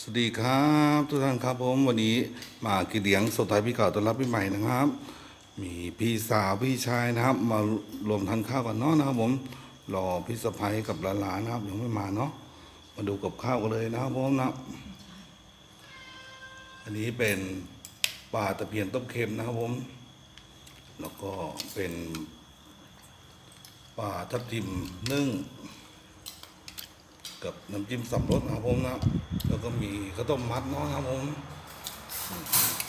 สวัสดีครับทุกท่านครับผมวันนี้มากินเลี้ยงสดท้ายพี่เก่าต้อนรับพี่ใหม่นะครับ มีพี่สาวพี่ชายนะครับ มารวมทานข้าวกันเนาะนะครับผมรอพี่สะพ้ยกับหลานๆนะครับยังไม่มาเนาะมาดูกับข้าวกันเลยนะครับผมนะอันนี้เป็นปลาตะเพียนต้มเค็มนะครับผมแล้วก็เป็นปลาทับทิมนึ่ง กับน้ำจิ้มสับรสนะครับผมนะแล้วก็มีข้าวต้มมัดเนาะครับผม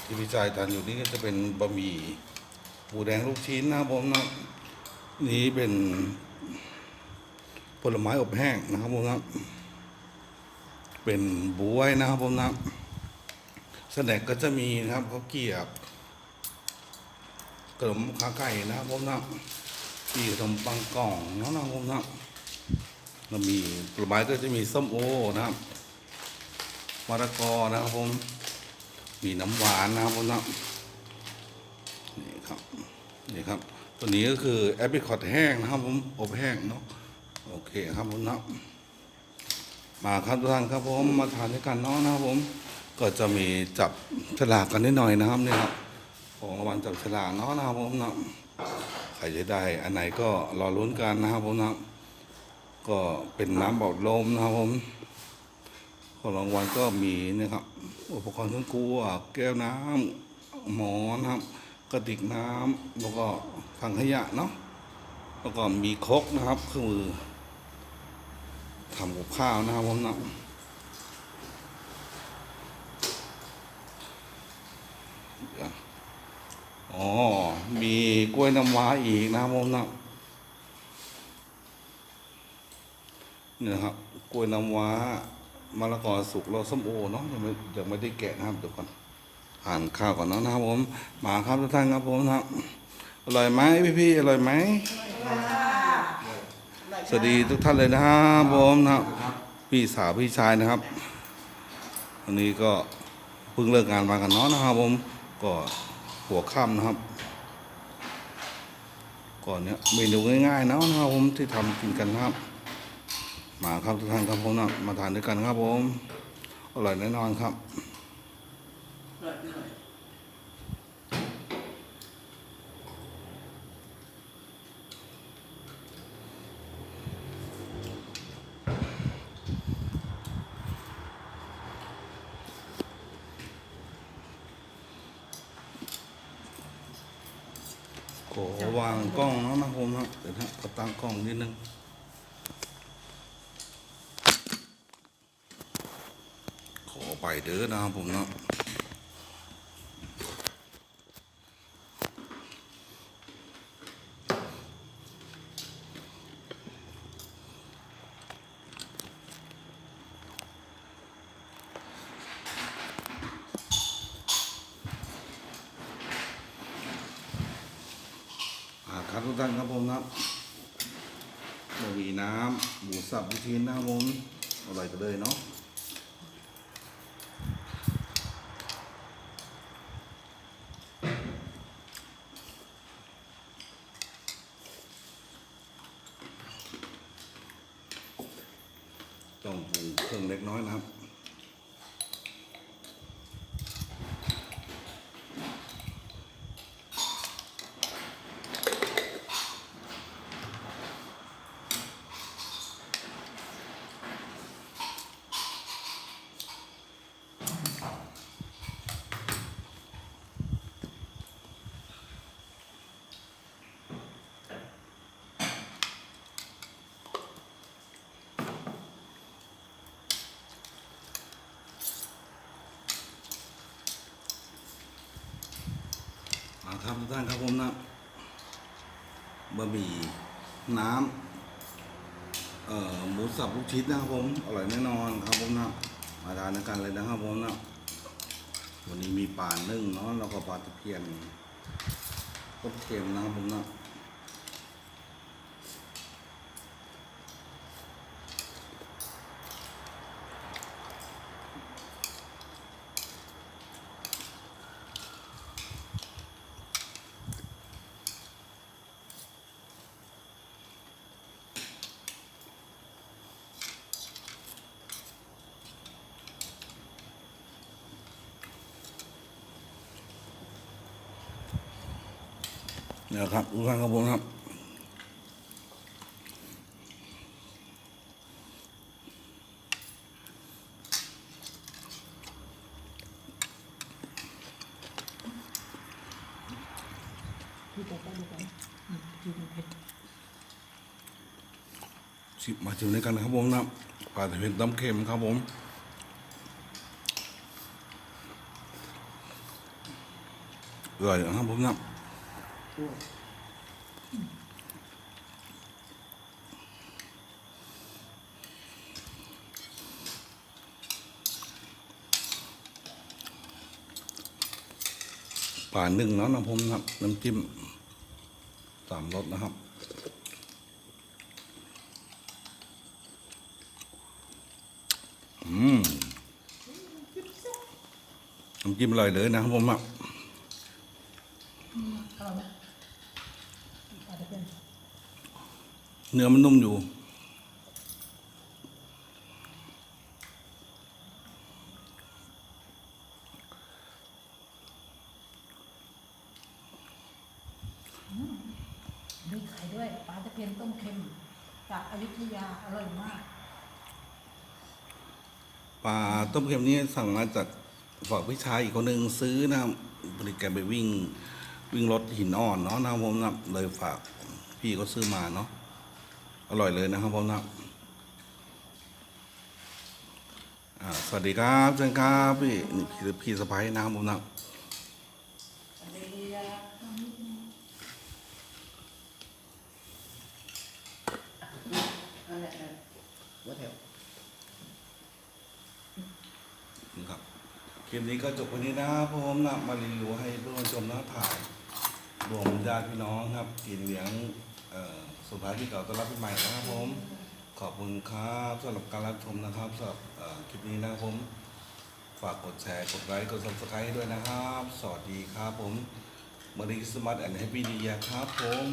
ที่พี่ชายทานอยู่นี่ก็จะเป็นบะหมี่หมูแดงลูกชิ้นนะครับผมนะนี่เป็นผลไม้อบแห้งนะครับผมนะเป็นบวยนะครับผมนะสแน็คก็จะมีนะครับเข้าเกรียบขนมขาไก่นะครับผมนะปีขนมปังกล่องเนาะนะครับผมนะ แล้วมีผลไม้ก็จะมีส้มโอนะครับมะละกอนะครับผม มีน้ำหวานนะครับผมนะนี่ครับนี่ครับ ตัวนี้ก็คือแอปเปิลคอร์ดแห้งนะครับผมอบแห้งเนาะโอเคครับผมนะมาครับทุกท่านครับผมมาทานด้วยกันเนาะนะครับผม ก็จะมีจับฉลากกันนิดหน่อยนะครับนี่ครับของรางวัลจับฉลากเนาะนะครับผมนะใครจะได้อันไหนก็รอลุ้นกันนะครับผมนะ ก็เป็นน้ำบอดลมนะครับผมของรางวัลก็มีนะครับ อุปกรณ์เครื่องครัวแก้วน้ำหมอนครับ กระติกน้ำแล้วก็ถังขยะเนาะแล้วก็มีครกนะครับเครื่องมือทำกับข้าวนะครับผมนะเดี๋ยวอ๋อ มีกล้วยน้ำว้าอีกนะครับผมนะ นี่นะครับกล้วยน้ำว้ามะละกอสุกเราส้มโอเนาะยังไม่ยังไม่ได้แกะนะครับเดี๋ยวก่อนทานข้าวก่อนเนาะนะครับผมมาครับทุกท่านครับผมนะครับอร่อยไหมพี่พี่ๆอร่อยไหมสวัสดีทุกท่านเลยนะครับผมนะครับ พี่สาวพี่ชายนะครับวันนี้ก็เพิ่งเลิกงานมากันเนาะนะครับ ผมก็หัวค่ำนะครับ ก่อนเนี้ยเมนูง่ายๆเนาะนะครับผมที่ทำกินกันนะครับ มาครับทุกท่านครับผมนะมาทานด้วยกันครับผม อร่อยแน่นอนครับขอวางกล้องแล้วนะผมนะเดี๋ยวนะขอตั้งกล้องนิดนึง ขอไปเด้อนะครับผมเนาะอ่าครับทุกท่านครับผมนะบะหมี่น้ำหมูสับลูกชิ้นนะครับผมอร่อยกันเลยเนาะ เป็นเครื่องเล็กน้อยนะครับ ครับท่านครับผมนะบะหมี่น้ำเอ่อหมูสับลูกชิ้นนะครับผมอร่อยแน่นอนครับผมนะมาทานกันเลยนะครับผมนะวันนี้มีปลานึ่งเนาะแล้วก็ปลาตะเพียนต้มเค็มนะครับผมนะ นี่ยครับทุกท่านครับผมครับพี่จะไปดูกันอืมกินเผ็ดชิมมาชิมด้วยกันนะครับผมนะปลาตะเพียนต้มเค็มครับผมอร่อยนะครับผมนะ ปลาหนึ่งเนาะนะผมครับ น้ำจิ้มสามรสนะครับอืมน้ำจิ้มอร่อยเลยนะครับผมอะอร่อยไหมปลาตะเพียน เนื้อมันนุ่มอยู่ มีไข่ด้วยปลาตะเพียนต้มเค็ม จากอยุธยาอร่อยมาก ปลาต้มเค็มนี้สั่งมาจากฝากพี่ชายอีกคนหนึ่งซื้อนะครับบริการไปวิ่ง วิ่งรถหินอ่อนเนาะนะครับผมนะเลยฝากพี่ก็ซื้อมาเนาะ อร่อยเลยนะครับผมนะอ่าสวัสดีครับเชิญครับพี่นี่พี่พี่สะพ้ายนะครับผมนะนั่นแหละนั่นหัวแถวครับคลิปนี้ก็จบวันนี้นะครับผมนะมารีวิวให้เพื่อนชมนะถ่ายรวมญาติพี่น้องครับกินเลี้ยงเอ่อ สุภาพที่เก่าต้อนรับปีใหม่นะครับผม ขอบคุณครับสำหรับการรับชมนะครับสำหรับคลิปนี้นะครับผม ฝากกดแชร์กดไลค์กดซับสไครต์ด้วยนะครับ สวัสดีครับผมมารีสมัตแอนด์แฮปปี้ดียครับผม